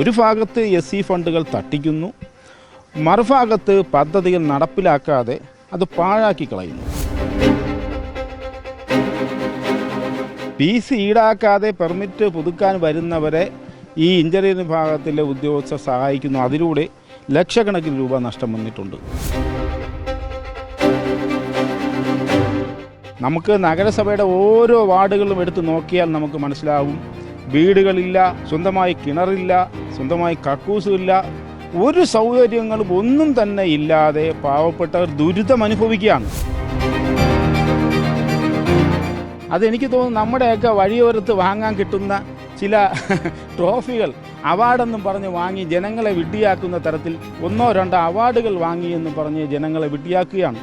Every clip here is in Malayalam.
ഒരു ഭാഗത്ത് എസ് സി ഫണ്ടുകൾ തട്ടിക്കുന്നു മറുഭാഗത്ത് പദ്ധതികൾ നടപ്പിലാക്കാതെ അത് പാഴാക്കി കളയുന്നു. ഫീസ് ഈടാക്കാതെ പെർമിറ്റ് പുതുക്കാൻ വരുന്നവരെ ഈ എഞ്ചിനീയറിംഗ് വിഭാഗത്തിലെ ഉദ്യോഗസ്ഥർ സഹായിക്കുന്നു. അതിലൂടെ ലക്ഷക്കണക്കിന് രൂപ നഷ്ടം വന്നിട്ടുണ്ട്. നമുക്ക് നഗരസഭയുടെ ഓരോ വാർഡുകളും എടുത്തു നോക്കിയാൽ നമുക്ക് മനസ്സിലാവും. വീടുകളില്ല സ്വന്തമായി കിണറില്ല സ്വന്തമായി കക്കൂസുമില്ല. ഒരു സൗകര്യങ്ങളും ഒന്നും തന്നെ ഇല്ലാതെ പാവപ്പെട്ടവർ ദുരിതം അനുഭവിക്കുകയാണ്. അതെനിക്ക് തോന്നുന്നു നമ്മുടെയൊക്കെ വഴിയോരത്ത് വാങ്ങാൻ കിട്ടുന്ന ചില ട്രോഫികൾ അവാർഡെന്നും പറഞ്ഞ് വാങ്ങി ജനങ്ങളെ വിഡ്ഢിയാക്കുന്ന തരത്തിൽ ഒന്നോ രണ്ടോ അവാർഡുകൾ വാങ്ങി എന്ന് പറഞ്ഞ് ജനങ്ങളെ വിഡ്ഢിയാക്കുകയാണ്.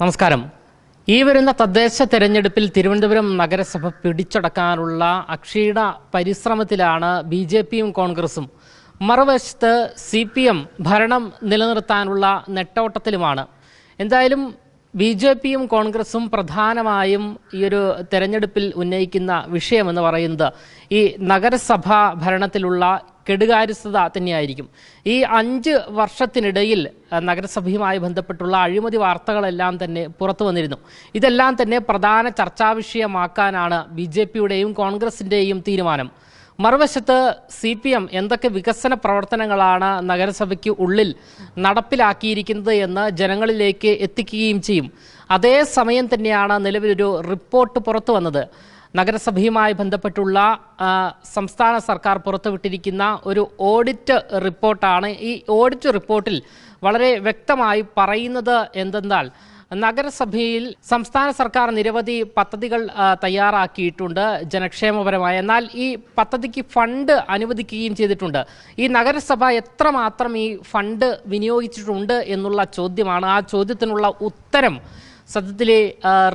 നമസ്കാരം. ഈ വരുന്ന തദ്ദേശ തെരഞ്ഞെടുപ്പിൽ തിരുവനന്തപുരം നഗരസഭ പിടിച്ചടക്കാനുള്ള അക്ഷീണ പരിശ്രമത്തിലാണ് ബി ജെ പിയും കോൺഗ്രസും. മറുവശത്ത് സി പി എം ഭരണം നിലനിർത്താനുള്ള നെട്ടോട്ടത്തിലുമാണ്. എന്തായാലും ബി ജെ പിയും കോൺഗ്രസും പ്രധാനമായും ഈ ഒരു തെരഞ്ഞെടുപ്പിൽ ഉന്നയിക്കുന്ന വിഷയമെന്ന് പറയുന്നത് ഈ നഗരസഭാ ഭരണത്തിലുള്ള കെടുകാര്യസ്ഥത തന്നെയായിരിക്കും. ഈ അഞ്ച് വർഷത്തിനിടയിൽ നഗരസഭയുമായി ബന്ധപ്പെട്ടുള്ള അഴിമതി വാർത്തകളെല്ലാം തന്നെ പുറത്തു വന്നിരുന്നു. ഇതെല്ലാം തന്നെ പ്രധാന ചർച്ചാ വിഷയമാക്കാനാണ് ബി ജെ പിയുടെയും കോൺഗ്രസിന്റെയും തീരുമാനം. മറുവശത്ത് സി പി എം എന്തൊക്കെ വികസന പ്രവർത്തനങ്ങളാണ് നഗരസഭയ്ക്ക് ഉള്ളിൽ നടപ്പിലാക്കിയിരിക്കുന്നത് എന്ന് ജനങ്ങളിലേക്ക് എത്തിക്കുകയും ചെയ്യും. അതേസമയം തന്നെയാണ് നിലവിലൊരു റിപ്പോർട്ട് പുറത്തു വന്നത്. നഗരസഭയുമായി ബന്ധപ്പെട്ടുള്ള സംസ്ഥാന സർക്കാർ പുറത്തുവിട്ടിരിക്കുന്ന ഒരു ഓഡിറ്റ് റിപ്പോർട്ടാണ്. ഈ ഓഡിറ്റ് റിപ്പോർട്ടിൽ വളരെ വ്യക്തമായി പറയുന്നത് എന്തെന്നാൽ നഗരസഭയിൽ സംസ്ഥാന സർക്കാർ നിരവധി പദ്ധതികൾ തയ്യാറാക്കിയിട്ടുണ്ട് ജനക്ഷേമപരമായ. എന്നാൽ ഈ പദ്ധതിക്ക് ഫണ്ട് അനുവദിക്കുകയും ചെയ്തിട്ടുണ്ട്. ഈ നഗരസഭ എത്രമാത്രം ഈ ഫണ്ട് വിനിയോഗിച്ചിട്ടുണ്ട് എന്നുള്ള ചോദ്യമാണ്. ആ ചോദ്യത്തിനുള്ള ഉത്തരം സത്യത്തിലെ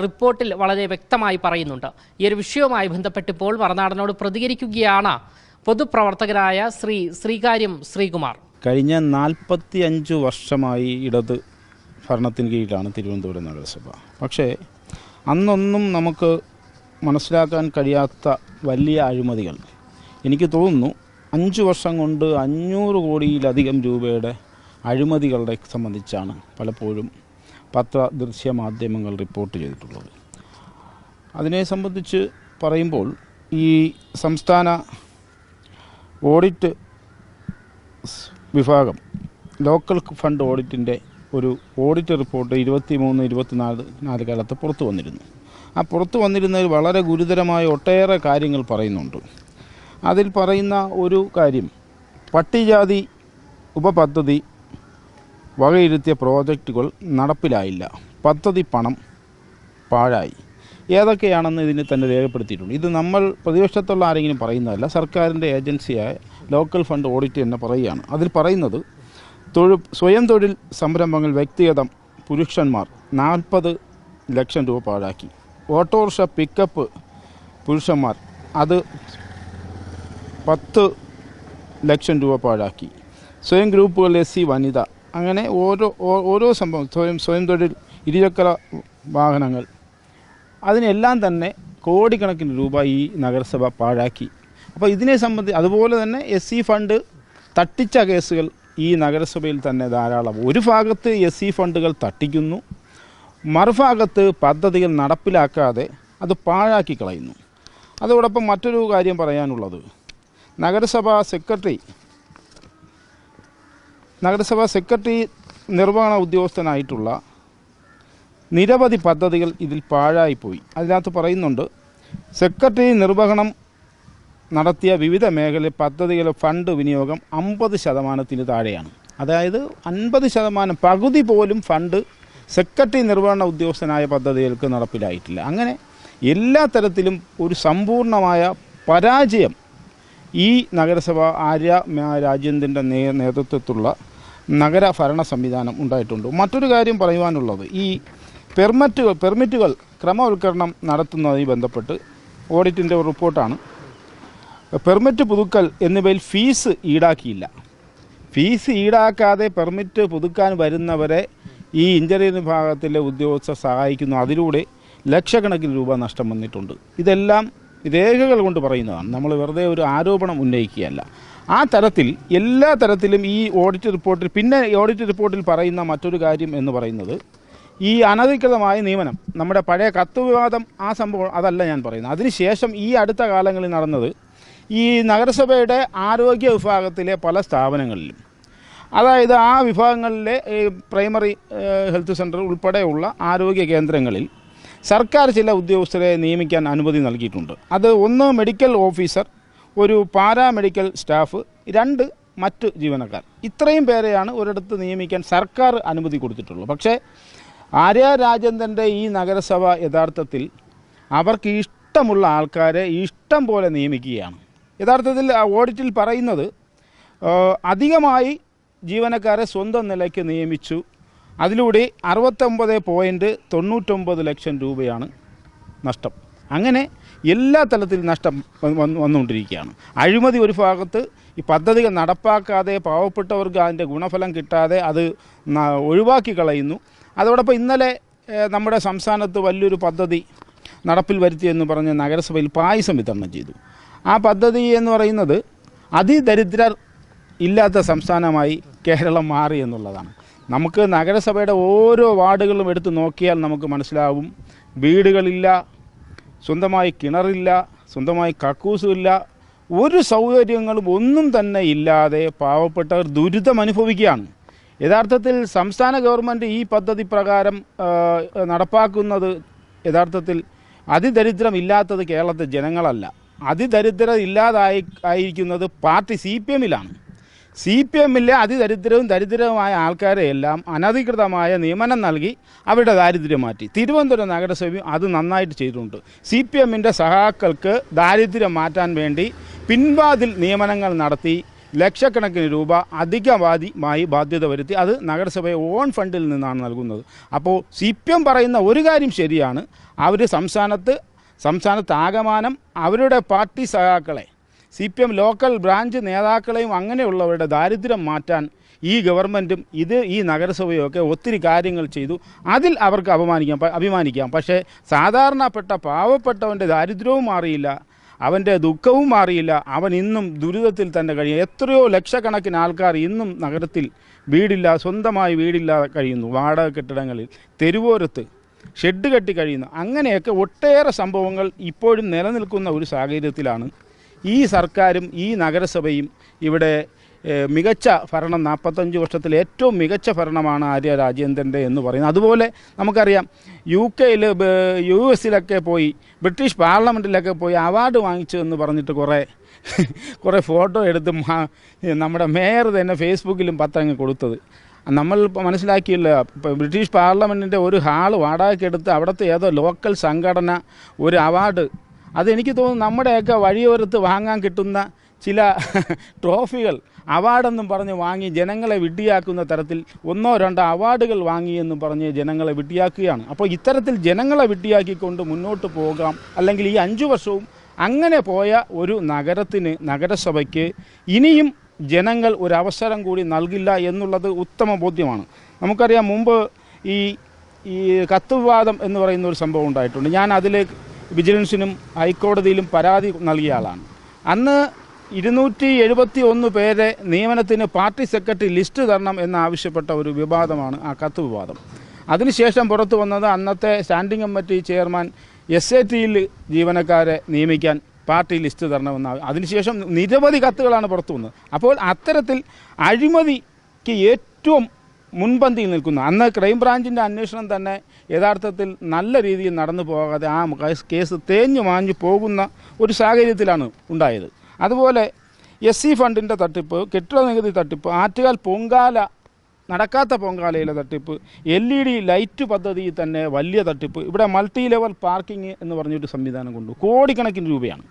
റിപ്പോർട്ടിൽ വളരെ വ്യക്തമായി പറയുന്നുണ്ട്. ഈ ഒരു വിഷയവുമായി ബന്ധപ്പെട്ട് ഇപ്പോൾ മറുനാടനോട് പ്രതികരിക്കുകയാണ് പൊതുപ്രവർത്തകരായ ശ്രീ ശ്രീകാര്യം ശ്രീകുമാർ. കഴിഞ്ഞ നാൽപ്പത്തി അഞ്ച് വർഷമായി ഇടത് ഭരണത്തിന് കീഴിലാണ് തിരുവനന്തപുരം നഗരസഭ. പക്ഷേ അന്നൊന്നും നമുക്ക് മനസ്സിലാക്കാൻ കഴിയാത്ത വലിയ അഴിമതികൾ. എനിക്ക് തോന്നുന്നു അഞ്ച് വർഷം കൊണ്ട് അഞ്ഞൂറ് കോടിയിലധികം രൂപയുടെ അഴിമതികളുടെ സംബന്ധിച്ചാണ് പലപ്പോഴും പത്ര ദൃശ്യ മാധ്യമങ്ങൾ റിപ്പോർട്ട് ചെയ്തിട്ടുള്ളത്. അതിനെ സംബന്ധിച്ച് പറയുമ്പോൾ ഈ സംസ്ഥാന ഓഡിറ്റ് വിഭാഗം ലോക്കൽ ഫണ്ട് ഓഡിറ്റിന്റെ ഒരു ഓഡിറ്റ് റിപ്പോർട്ട് ഇരുപത്തി മൂന്ന് ഇരുപത്തിനാല് നാല് കാലത്ത് പുറത്തു വന്നിരുന്നു. ആ പുറത്തു വന്നിരുന്നതിൽ വളരെ ഗുരുതരമായ ഒട്ടേറെ കാര്യങ്ങൾ പറയുന്നുണ്ട്. അതിൽ പറയുന്ന ഒരു കാര്യം പട്ടികജാതി ഉപപദ്ധതി വകയിരുത്തിയ പ്രോജക്റ്റുകൾ നടപ്പിലായില്ല. പദ്ധതി പണം പാഴായി. ഏതൊക്കെയാണെന്ന് ഇതിന് തന്നെ രേഖപ്പെടുത്തിയിട്ടുണ്ട്. ഇത് നമ്മൾ പ്രതിപക്ഷത്തുള്ള ആരെങ്കിലും പറയുന്നതല്ല സർക്കാരിന്റെ ഏജൻസിയായ ലോക്കൽ ഫണ്ട് ഓഡിറ്റ് തന്നെ പറയുകയാണ്. അതിൽ പറയുന്നത് തൊഴിൽ സ്വയം തൊഴിൽ സംരംഭങ്ങൾ വ്യക്തിഗതം പുരുഷന്മാർ നാൽപ്പത് ലക്ഷം രൂപ പാഴാക്കി. ഓട്ടോറിക്ഷ പിക്കപ്പ് പുരുഷന്മാർ അത് പത്ത് ലക്ഷം രൂപ പാഴാക്കി. സ്വയം ഗ്രൂപ്പുകൾ എസ് സി വനിത അങ്ങനെ ഓരോ ഓരോ സംഭവം സ്വയം സ്വയം തൊഴിൽ ഇരുചക്ര വാഹനങ്ങൾ. അതിനെല്ലാം തന്നെ കോടിക്കണക്കിന് രൂപ ഈ നഗരസഭ പാഴാക്കി. അപ്പോൾ ഇതിനെ സംബന്ധിച്ച് അതുപോലെ തന്നെ എസ് സി ഫണ്ട് തട്ടിച്ച കേസുകൾ ഈ നഗരസഭയിൽ തന്നെ ധാരാളം. ഒരു ഭാഗത്ത് എസ് സി ഫണ്ടുകൾ തട്ടിക്കുന്നു മറുഭാഗത്ത് പദ്ധതികൾ നടപ്പിലാക്കാതെ അത് പാഴാക്കി കളയുന്നു. അതോടൊപ്പം മറ്റൊരു കാര്യം പറയാനുള്ളത്. നഗരസഭാ സെക്രട്ടറി നഗരസഭാ സെക്രട്ടറി നിർവഹണ ഉദ്യോഗസ്ഥനായിട്ടുള്ള നിരവധി പദ്ധതികൾ ഇതിൽ പാഴായിപ്പോയി. അതിനകത്ത് പറയുന്നുണ്ട് സെക്രട്ടറി നിർവഹണം നടത്തിയ വിവിധ മേഖല പദ്ധതികളുടെ ഫണ്ട് വിനിയോഗം അമ്പത് ശതമാനത്തിന് താഴെയാണ്. അതായത് അൻപത് ശതമാനം പകുതി പോലും ഫണ്ട് സെക്രട്ടറി നിർവഹണ ഉദ്യോഗസ്ഥനായ പദ്ധതികൾക്ക് നടപ്പിലായിട്ടില്ല. അങ്ങനെ എല്ലാ തരത്തിലും ഒരു സമ്പൂർണമായ പരാജയം ഈ നഗരസഭ ആര്യ രാജേന്ദ്രന്റെ നേതൃത്വത്തിലുള്ള നഗര ഭരണ സംവിധാനം ഉണ്ടായിട്ടുണ്ട്. മറ്റൊരു കാര്യം പറയുവാനുള്ളത് ഈ പെർമിറ്റുകൾ പെർമിറ്റുകൾ ക്രമവൽക്കരണം നടത്തുന്നതുമായി ബന്ധപ്പെട്ട് ഓഡിറ്റിന്റെ റിപ്പോർട്ടാണ്. പെർമിറ്റ് പുതുക്കൽ എന്നിവയിൽ ഫീസ് ഈടാക്കിയില്ല. ഫീസ് ഈടാക്കാതെ പെർമിറ്റ് പുതുക്കാൻ വരുന്നവരെ ഈ ഇഞ്ചറി വിഭാഗത്തിലെ ഉദ്യോഗസ്ഥർ സഹായിക്കുന്നു. അതിലൂടെ ലക്ഷക്കണക്കിന് രൂപ നഷ്ടം വന്നിട്ടുണ്ട്. ഇതെല്ലാം രേഖകൾ കൊണ്ട് പറയുന്നതാണ്. നമ്മൾ വെറുതെ ഒരു ആരോപണം ഉന്നയിക്കുകയല്ല. ആ തരത്തിൽ എല്ലാ തരത്തിലും ഈ ഓഡിറ്റ് റിപ്പോർട്ടിൽ പിന്നെ ഓഡിറ്റ് റിപ്പോർട്ടിൽ പറയുന്ന മറ്റൊരു കാര്യം എന്ന് പറയുന്നത് ഈ അനധികൃതമായ നിയമനം നമ്മുടെ പഴയ കത്ത് വിവാദം ആ സംഭവം അതല്ല ഞാൻ പറയുന്നത്. അതിനുശേഷം ഈ അടുത്ത കാലങ്ങളിൽ നടന്നത് ഈ നഗരസഭയുടെ ആരോഗ്യ വിഭാഗത്തിലെ പല സ്ഥാപനങ്ങളിലും. അതായത് ആ വിഭാഗങ്ങളിലെ പ്രൈമറി ഹെൽത്ത് സെന്റർ ഉൾപ്പെടെയുള്ള ആരോഗ്യ കേന്ദ്രങ്ങളിൽ സർക്കാർ ചില ഉദ്യോഗസ്ഥരെ നിയമിക്കാൻ അനുമതി നൽകിയിട്ടുണ്ട്. അത് ഒന്ന് മെഡിക്കൽ ഓഫീസർ ഒരു പാരാമെഡിക്കൽ സ്റ്റാഫ് രണ്ട് മറ്റ് ജീവനക്കാർ. ഇത്രയും പേരെയാണ് ഒരിടത്ത് നിയമിക്കാൻ സർക്കാർ അനുമതി കൊടുത്തിട്ടുള്ളൂ. പക്ഷേ ആര്യ രാജേന്ദ്രന്റെ ഈ നഗരസഭ യഥാർത്ഥത്തിൽ അവർക്ക് ഇഷ്ടമുള്ള ആൾക്കാരെ ഇഷ്ടം പോലെ നിയമിക്കുകയാണ്. യഥാർത്ഥത്തിൽ ഓഡിറ്റിൽ പറയുന്നത് അധികമായി ജീവനക്കാരെ സ്വന്തം നിലയ്ക്ക് നിയമിച്ചു. അതിലൂടെ അറുപത്തൊമ്പത് പോയിന്റ് തൊണ്ണൂറ്റൊമ്പത് ലക്ഷം രൂപയാണ് നഷ്ടം. അങ്ങനെ എല്ലാ തലത്തിലും നഷ്ടം വന്നു വന്ന് വന്നുകൊണ്ടിരിക്കുകയാണ്. അഴിമതി ഒരു ഭാഗത്ത് ഈ പദ്ധതികൾ നടപ്പാക്കാതെ പാവപ്പെട്ടവർക്ക് അതിന്റെ ഗുണഫലം കിട്ടാതെ അത് ഒഴിവാക്കി കളയുന്നു. അതോടൊപ്പം ഇന്നലെ നമ്മുടെ സംസ്ഥാനത്ത് വലിയൊരു പദ്ധതി നടപ്പിൽ വരുത്തിയെന്ന് പറഞ്ഞ് നഗരസഭയിൽ പായസം വിതരണം ചെയ്തു. ആ പദ്ധതി എന്ന് പറയുന്നത് അതിദരിദ്രർ ഇല്ലാത്ത സംസ്ഥാനമായി കേരളം മാറി എന്നുള്ളതാണ്. നമുക്ക് നഗരസഭയുടെ ഓരോ വാർഡുകളും എടുത്ത് നോക്കിയാൽ നമുക്ക് മനസ്സിലാവും. വീടുകളില്ല സ്വന്തമായി കിണറില്ല സ്വന്തമായി കക്കൂസുമില്ല ഒരു സൗകര്യങ്ങളും ഒന്നും തന്നെ ഇല്ലാതെ പാവപ്പെട്ടവർ ദുരിതം അനുഭവിക്കുകയാണ്. യഥാർത്ഥത്തിൽ സംസ്ഥാന ഗവൺമെന്റ് ഈ പദ്ധതി പ്രകാരം നടപ്പാക്കുന്നത് യഥാർത്ഥത്തിൽ അതിദരിദ്രം ഇല്ലാത്തത് കേരളത്തെ ജനങ്ങളല്ല. അതിദരിദ്ര ഇല്ലാതായി ആയിരിക്കുന്നത് പാർട്ടി സി പി എമ്മിലാണ്. സി പി എമ്മിലെ അതിദരിദ്രവും ദരിദ്രവുമായ ആൾക്കാരെയെല്ലാം അനധികൃതമായ നിയമനം നൽകി അവരുടെ ദാരിദ്ര്യം മാറ്റി. തിരുവനന്തപുരം നഗരസഭയും അത് നന്നായിട്ട് ചെയ്തിട്ടുണ്ട്. സി പി എമ്മിന്റെ സഹാക്കൾക്ക് ദാരിദ്ര്യം മാറ്റാൻ വേണ്ടി പിൻവാതിൽ നിയമനങ്ങൾ നടത്തി ലക്ഷക്കണക്കിന് രൂപ അധികവാദിമായി ബാധ്യത വരുത്തി അത് നഗരസഭയെ ഓൺ ഫണ്ടിൽ നിന്നാണ് നൽകുന്നത്. അപ്പോൾ സി പി എം പറയുന്ന ഒരു കാര്യം ശരിയാണ്. അവർ സംസ്ഥാനത്ത് സംസ്ഥാനത്താകമാനം അവരുടെ party സഹാക്കളെ C P M local branch നേതാക്കളെയും അങ്ങനെയുള്ളവരുടെ ദാരിദ്ര്യം മാറ്റാൻ ഈ ഗവൺമെന്റും ഇത് ഈ നഗരസഭയും ഒക്കെ ഒത്തിരി കാര്യങ്ങൾ ചെയ്തു. അതിൽ അവർക്ക് അപമാനിക്കാം അഭിമാനിക്കാം. പക്ഷേ സാധാരണപ്പെട്ട പാവപ്പെട്ടവന്റെ ദാരിദ്ര്യവും മാറിയില്ല. അവന്റെ ദുഃഖവും മാറിയില്ല. അവൻ ഇന്നും ദുരിതത്തിൽ തന്നെ കഴിയും. എത്രയോ ലക്ഷക്കണക്കിന് ആൾക്കാർ ഇന്നും നഗരത്തിൽ വീടില്ല സ്വന്തമായി വീടില്ലാതെ കഴിയുന്നു. വാടക കെട്ടിടങ്ങളിൽ തെരുവോരത്ത് ഷെഡ് കെട്ടി കഴിയുന്നു. അങ്ങനെയൊക്കെ ഒട്ടേറെ സംഭവങ്ങൾ ഇപ്പോഴും നിലനിൽക്കുന്ന ഒരു സാഹചര്യത്തിലാണ് ഈ സർക്കാരും ഈ നഗരസഭയും ഇവിടെ മികച്ച ഭരണം നാൽപ്പത്തഞ്ച് വർഷത്തിൽ ഏറ്റവും മികച്ച ഭരണമാണ് ആര്യ രാജേന്ദ്രന്റെ എന്ന് പറയുന്നത്. അതുപോലെ നമുക്കറിയാം യു കെയിൽ യു എസിലൊക്കെ പോയി ബ്രിട്ടീഷ് പാർലമെന്റിലൊക്കെ പോയി അവാർഡ് വാങ്ങിച്ചു എന്ന് പറഞ്ഞിട്ട് കുറേ കുറേ ഫോട്ടോ എടുത്ത് നമ്മുടെ മേയർ തന്നെ ഫേസ്ബുക്കിലും പത്രങ്ങൾ കൊടുത്തത്. നമ്മൾ മനസ്സിലാക്കിയില്ല ബ്രിട്ടീഷ് പാർലമെന്റിന്റെ ഒരു ഹാൾ വാടകയ്ക്കെടുത്ത് അവിടുത്തെ ഏതോ ലോക്കൽ സംഘടന ഒരു അവാർഡ് അതെനിക്ക് തോന്നുന്നു നമ്മുടെയൊക്കെ വഴിയോരത്ത് വാങ്ങാൻ കിട്ടുന്ന ചില ട്രോഫികൾ അവാർഡെന്നും പറഞ്ഞ് വാങ്ങി ജനങ്ങളെ വിഡ്ഢിയാക്കുന്ന തരത്തിൽ ഒന്നോ രണ്ടോ അവാർഡുകൾ വാങ്ങിയെന്നും പറഞ്ഞ് ജനങ്ങളെ വിഡ്ഢിയാക്കുകയാണ്. അപ്പോൾ ഇത്തരത്തിൽ ജനങ്ങളെ വിഡ്ഢിയാക്കിക്കൊണ്ട് മുന്നോട്ട് പോകാം. അല്ലെങ്കിൽ ഈ അഞ്ചു വർഷവും അങ്ങനെ പോയ ഒരു നഗരത്തിന് നഗരസഭയ്ക്ക് ഇനിയും ജനങ്ങൾ ഒരു അവസരം കൂടി നൽകില്ല എന്നുള്ളത് ഉത്തമ ബോധ്യമാണ്. നമുക്കറിയാം മുമ്പ് ഈ ഈ കത്ത് വിവാദം എന്ന് പറയുന്ന ഒരു സംഭവം ഉണ്ടായിട്ടുണ്ട്. ഞാൻ അതിൽ വിജിലൻസിനും ഹൈക്കോടതിയിലും പരാതി നൽകിയ ആളാണ്. അന്ന് ഇരുന്നൂറ്റി എഴുപത്തി ഒന്ന് പേരെ നിയമനത്തിന് പാർട്ടി സെക്രട്ടറി ലിസ്റ്റ് തരണം എന്നാവശ്യപ്പെട്ട ഒരു വിവാദമാണ് ആ കത്ത് വിവാദം. അതിനുശേഷം പുറത്തു വന്നത് അന്നത്തെ standing committee chairman S A ടിയിൽ ജീവനക്കാരെ നിയമിക്കാൻ പാർട്ടി ലിസ്റ്റ് തരണമെന്ന് അതിനുശേഷം നിരവധി കത്തുകളാണ് പുറത്തു വന്നത്. അപ്പോൾ അത്തരത്തിൽ അഴിമതിക്ക് ഏറ്റവും മുൻപന്തിയിൽ നിൽക്കുന്നു. അന്ന് ക്രൈംബ്രാഞ്ചിന്റെ അന്വേഷണം തന്നെ യഥാർത്ഥത്തിൽ നല്ല രീതിയിൽ നടന്നു പോകാതെ ആ കേസ് തേഞ്ഞു മാഞ്ഞു പോകുന്ന ഒരു സാഹചര്യത്തിലാണ് ഉണ്ടായത്. അതുപോലെ എസ് സി ഫണ്ടിന്റെ തട്ടിപ്പ് കെട്ടിട നികുതി തട്ടിപ്പ് ആറ്റുകാൽ പൊങ്കാല നടക്കാത്ത പൊങ്കാലയിലെ തട്ടിപ്പ് എൽ ഇ ഡി ലൈറ്റ് പദ്ധതിയിൽ തന്നെ വലിയ തട്ടിപ്പ് ഇവിടെ മൾട്ടി ലെവൽ പാർക്കിംഗ് എന്ന് പറഞ്ഞൊരു സംവിധാനം കൊണ്ടു. കോടിക്കണക്കിന് രൂപയാണ്.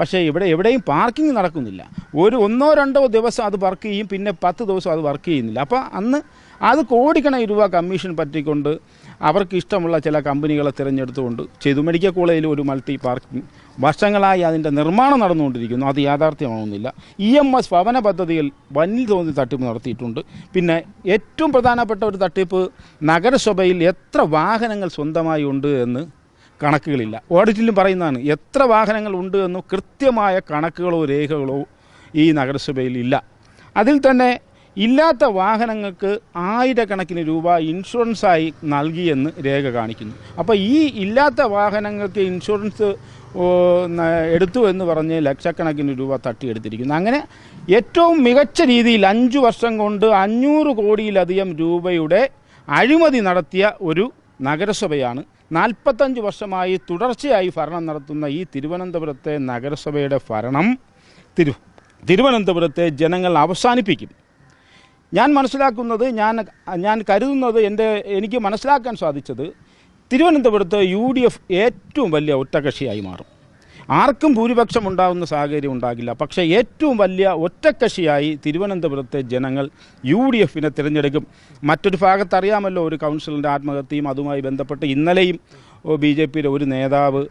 പക്ഷേ ഇവിടെ എവിടെയും പാർക്കിംഗ് നടക്കുന്നില്ല. ഒരു ഒന്നോ രണ്ടോ ദിവസം അത് വർക്ക് ചെയ്യും പിന്നെ പത്ത് ദിവസം അത് വർക്ക് ചെയ്യുന്നില്ല. അപ്പോൾ അന്ന് അത് കോടിക്കണക്കിന് രൂപ കമ്മീഷൻ പറ്റിക്കൊണ്ട് അവർക്ക് ഇഷ്ടമുള്ള ചില കമ്പനികളെ തിരഞ്ഞെടുത്തുകൊണ്ട് ചെയ്തു. മെഡിക്കൽ കോളേജിൽ ഒരു മൾട്ടി പാർക്കിംഗ് വർഷങ്ങളായി അതിന്റെ നിർമ്മാണം നടന്നുകൊണ്ടിരിക്കുന്നു. അത് യാഥാർത്ഥ്യമാവുന്നില്ല. ഇ എം എസ് ഭവന പദ്ധതിയിൽ വന്നിൽ തോന്നി തട്ടിപ്പ് നടത്തിയിട്ടുണ്ട്. പിന്നെ ഏറ്റവും പ്രധാനപ്പെട്ട ഒരു തട്ടിപ്പ് നഗരസഭയിൽ എത്ര വാഹനങ്ങൾ സ്വന്തമായി ഉണ്ട് എന്ന് കണക്കുകളില്ല. ഓഡിറ്റിലും പറയുന്നതാണ് എത്ര വാഹനങ്ങൾ ഉണ്ട് എന്നോ കൃത്യമായ കണക്കുകളോ രേഖകളോ ഈ നഗരസഭയിൽ ഇല്ല. അതിൽ തന്നെ ഇല്ലാത്ത വാഹനങ്ങൾക്ക് ആയിരക്കണക്കിന് രൂപ ഇൻഷുറൻസായി നൽകിയെന്ന് രേഖ കാണിക്കുന്നു. അപ്പോൾ ഈ ഇല്ലാത്ത വാഹനങ്ങൾക്ക് ഇൻഷുറൻസ് എടുത്തു എന്ന് പറഞ്ഞ് ലക്ഷക്കണക്കിന് രൂപ തട്ടിയെടുത്തിരിക്കുന്നു. അങ്ങനെ ഏറ്റവും മികച്ച രീതിയിൽ അഞ്ച് വർഷം കൊണ്ട് അഞ്ഞൂറ് കോടിയിലധികം രൂപയുടെ അഴിമതി നടത്തിയ ഒരു നഗരസഭയാണ്. നാൽപ്പത്തഞ്ച് വർഷമായി തുടർച്ചയായി ഭരണം നടത്തുന്ന ഈ തിരുവനന്തപുരത്തെ നഗരസഭയുടെ ഭരണം തിരു തിരുവനന്തപുരത്തെ ജനങ്ങൾ അവസാനിപ്പിക്കും. ഞാൻ മനസ്സിലാക്കുന്നത് ഞാൻ ഞാൻ കരുതുന്നത് എന്റെ എനിക്ക് മനസ്സിലാക്കാൻ സാധിച്ചത് തിരുവനന്തപുരത്ത് യു ഡി എഫ് ഏറ്റവും വലിയ ഒറ്റകക്ഷിയായി മാറും. ആർക്കും ഭൂരിപക്ഷം ഉണ്ടാകുന്ന സാഹചര്യം ഉണ്ടാകില്ല. പക്ഷേ ഏറ്റവും വലിയ ഒറ്റക്കക്ഷിയായി തിരുവനന്തപുരത്തെ ജനങ്ങൾ യു ഡി എഫിനെ തിരഞ്ഞെടുക്കും. മറ്റൊരു ഭാഗത്ത് അറിയാമല്ലോ ഒരു കൗൺസിലറിന്റെ ആത്മഹത്യയും അതുമായി ബന്ധപ്പെട്ട് ഇന്നലെയും ബി ജെ പിയുടെ ഒരു നേതാവ്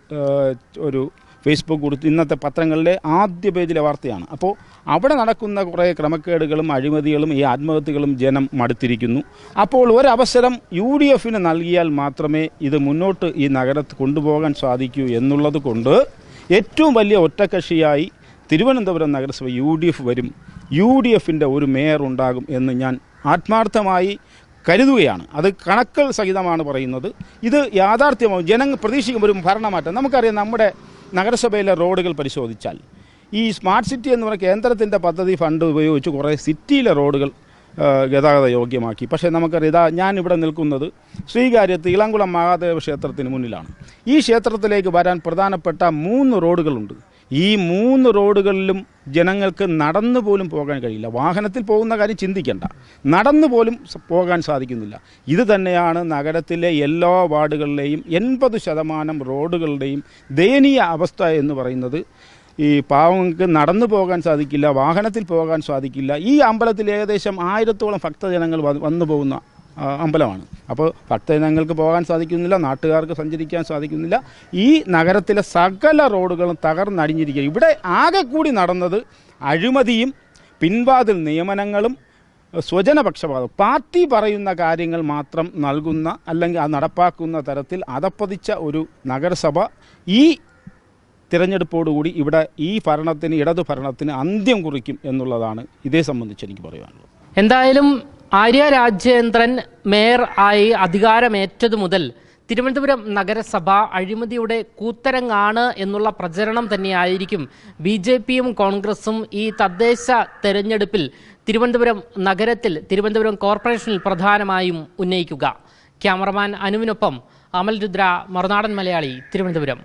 ഒരു ഫേസ്ബുക്ക് കൊടുത്ത് ഇന്നത്തെ പത്രങ്ങളിലെ ആദ്യ പേജിലെ വാർത്തയാണ്. അപ്പോൾ അവിടെ നടക്കുന്ന കുറേ ക്രമക്കേടുകളും അഴിമതികളും ഈ ആത്മഹത്യകളും ജനം മടുത്തിരിക്കുന്നു. അപ്പോൾ ഒരവസരം യു ഡി എഫിന് നൽകിയാൽ മാത്രമേ ഇത് മുന്നോട്ട് ഈ നഗരത്ത് കൊണ്ടുപോകാൻ സാധിക്കൂ എന്നുള്ളത് കൊണ്ട് ഏറ്റവും വലിയ ഒറ്റക്കക്ഷിയായി തിരുവനന്തപുരം നഗരസഭ യു ഡി എഫ് വരും. യു ഡി എഫിന്റെ ഒരു മേയർ ഉണ്ടാകും എന്ന് ഞാൻ ആത്മാർത്ഥമായി കരുതുകയാണ്. അത് കണക്കുകൾ സഹിതമാണ് പറയുന്നത്. ഇത് യാഥാർത്ഥ്യമാവും. ജനങ്ങൾ പ്രതീക്ഷിക്കുമ്പോൾ ഒരു ഭരണമാറ്റം. നമുക്കറിയാം നമ്മുടെ നഗരസഭയിലെ റോഡുകൾ പരിശോധിച്ചാൽ ഈ സ്മാർട്ട് സിറ്റി എന്ന് പറഞ്ഞ കേന്ദ്രത്തിന്റെ പദ്ധതി ഫണ്ട് ഉപയോഗിച്ച് കുറേ സിറ്റിയിലെ റോഡുകൾ ഗതാഗത യോഗ്യമാക്കി പക്ഷേ നമുക്കറിയാം ഇതാ ഞാനിവിടെ നിൽക്കുന്നത് ശ്രീകാര്യത്ത് ഇളംകുളം മഹാദേവ ക്ഷേത്രത്തിന് മുന്നിലാണ്. ഈ ക്ഷേത്രത്തിലേക്ക് വരാൻ പ്രധാനപ്പെട്ട മൂന്ന് റോഡുകളുണ്ട്. ഈ മൂന്ന് റോഡുകളിലും ജനങ്ങൾക്ക് നടന്നു പോലും പോകാൻ കഴിയില്ല. വാഹനത്തിൽ പോകുന്ന കാര്യം ചിന്തിക്കേണ്ട. നടന്നു പോലും പോകാൻ സാധിക്കുന്നില്ല. ഇത് തന്നെയാണ് നഗരത്തിലെ എല്ലാ വാർഡുകളിലെയും എൺപത് ശതമാനം റോഡുകളുടെയും ദയനീയ അവസ്ഥ എന്ന് പറയുന്നത്. ഈ പാവങ്ങൾക്ക് നടന്നു പോകാൻ സാധിക്കില്ല വാഹനത്തിൽ പോകാൻ സാധിക്കില്ല. ഈ അമ്പലത്തിൽ ഏകദേശം ആയിരത്തോളം ഭക്തജനങ്ങൾ വന്നു പോകുന്ന അമ്പലമാണ്. അപ്പോൾ ഭക്തജനങ്ങൾക്ക് പോകാൻ സാധിക്കുന്നില്ല നാട്ടുകാർക്ക് സഞ്ചരിക്കാൻ സാധിക്കുന്നില്ല. ഈ നഗരത്തിലെ സകല റോഡുകളും തകർന്നടിഞ്ഞിരിക്കുക. ഇവിടെ ആകെ കൂടി നടന്നത് അഴിമതിയും പിൻവാതിൽ നിയമനങ്ങളും സ്വജനപക്ഷപാതം പാർട്ടി പറയുന്ന കാര്യങ്ങൾ മാത്രം നൽകുന്ന അല്ലെങ്കിൽ അത് നടപ്പാക്കുന്ന തരത്തിൽ അതപ്പതിച്ച ഒരു നഗരസഭ ഈ തിരഞ്ഞെടുപ്പോടുകൂടി ഇവിടെ ഈ ഭരണത്തിന് ഇടതു ഭരണത്തിന് അന്ത്യം കുറിക്കും എന്നുള്ളതാണ് ഇതേ സംബന്ധിച്ച് എനിക്ക് പറയാനുള്ളത്. എന്തായാലും ആര്യ രാജേന്ദ്രൻ മേയർ ആയി അധികാരമേറ്റതു മുതൽ തിരുവനന്തപുരം നഗരസഭ അഴിമതിയുടെ കൂത്തരങ്ങാണ് എന്നുള്ള പ്രചരണം തന്നെയായിരിക്കും ബി ജെ പിയും കോൺഗ്രസും ഈ തദ്ദേശ തെരഞ്ഞെടുപ്പിൽ തിരുവനന്തപുരം നഗരത്തിൽ തിരുവനന്തപുരം കോർപ്പറേഷനിൽ പ്രധാനമായും ഉന്നയിക്കുക. ക്യാമറമാൻ അനുവിനൊപ്പം അമൽ രുദ്ര മറുനാടൻ മലയാളി തിരുവനന്തപുരം.